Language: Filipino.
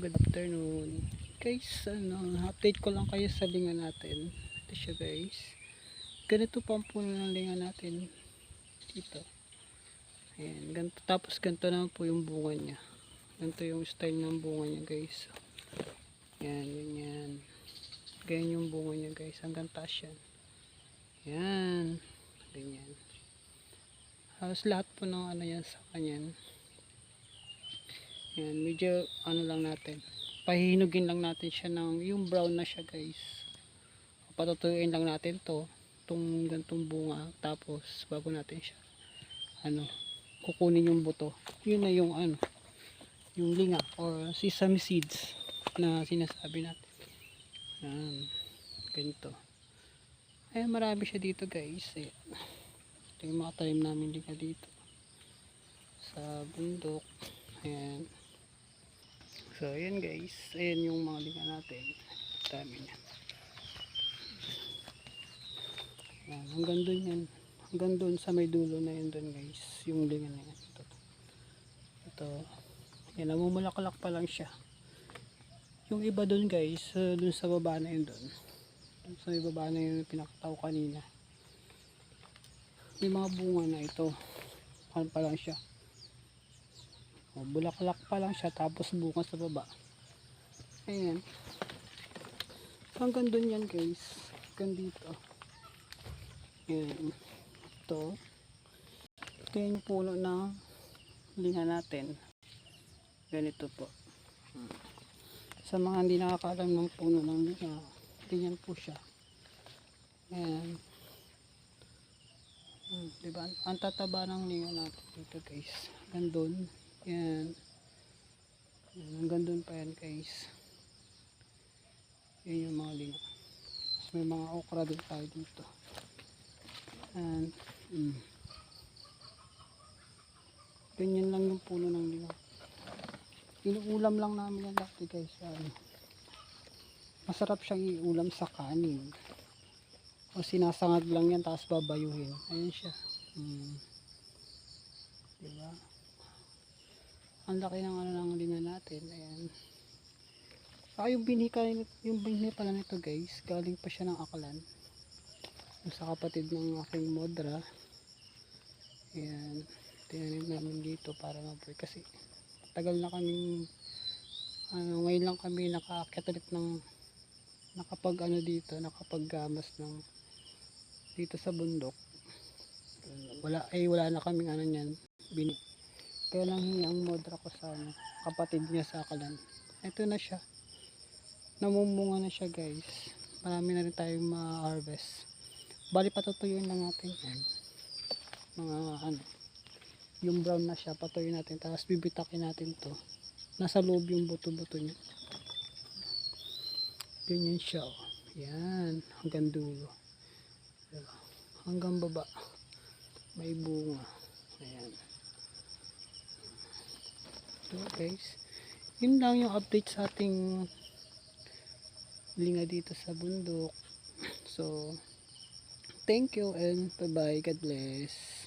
Good afternoon. Guys, ano, update ko lang kayo sa linga natin. Ito siya guys. Ganito pa ang puno ng linga natin. Dito. Ayan, ganito. Tapos ganito naman po yung bunga niya. Ganito yung style ng bunga niya guys. Yan, yan, yan. Ganyan yung bunga niya guys. Hanggang taas yan. Yan. Ganyan. Halos lahat po ng ano yan sa kanyan. Yan, medyo ano lang natin. Pahihinugin lang natin siya ng yung brown na siya guys. Patutuyuin lang natin to itong gantong bunga tapos bago natin siya ano kukunin yung buto yun na yung ano yung linga or sesame seeds na sinasabi natin yan ganito ay marami siya dito guys Ayan. ito yung mga talim namin linga dito sa bundok ayan so ayan guys ayan yung mga linga natin dami niya Yan, hanggang dun yan. Hanggang dun sa may dulo na yun dun guys. Yung linga na yan. Ito. Ito. Yan, namumulaklak pa lang siya. Yung iba dun guys, uh, dun sa baba na yun dun. Dun sa may baba na yun pinakataw kanina. May mga bunga na ito. Ano pa lang siya. O, bulaklak pa lang siya tapos bunga sa baba. Ayan. Hanggang dun yan guys. Hanggang dito. Yan. Ito. Ito yung puno ng linga natin. Ganito po. Sa mga hindi nakakalam ng puno ng linga, ganyan po siya. Yan. Hmm, diba? Ang tataba ng linga natin dito guys. Hanggang doon. Yan. Yan. Hanggang doon pa yan guys. Yan yung mga. Tapos may mga okra din tayo dito. And, mm. Ganyan lang yung puno ng lingaw. Inuulam lang namin yan dati guys. Ano. Masarap siyang iulam sa kanin. O sinasangag lang yan tapos babayuhin. Ayan siya. Mm. Diba? Ang laki ng ano ng linga natin. Ayan. Saka yung binika, yung binhi pala nito guys, galing pa siya ng akalan sa kapatid ng aking modra ayan tinanim namin dito para mabuhay kasi tagal na kami ano, ngayon lang kami nakaakyat ulit ng nakapag ano dito nakapag gamas ng dito sa bundok wala ay wala na kaming ano niyan bini kaya lang ang modra ko sa ano, kapatid niya sa akalan ito na siya. Namumunga na siya guys. Marami na rin tayong ma-harvest. Bali patutuyuin lang natin yan. Mga ano yung brown na siya patuyuin natin. Tapos bibitakin natin to. Nasa loob yung buto buto niya. Ganyan siya oh. yan hanggang dulo. Diba? hanggang baba. May bunga. Ayan so guys yun lang yung update sa ating linga dito sa bundok so Thank you and bye-bye. God bless.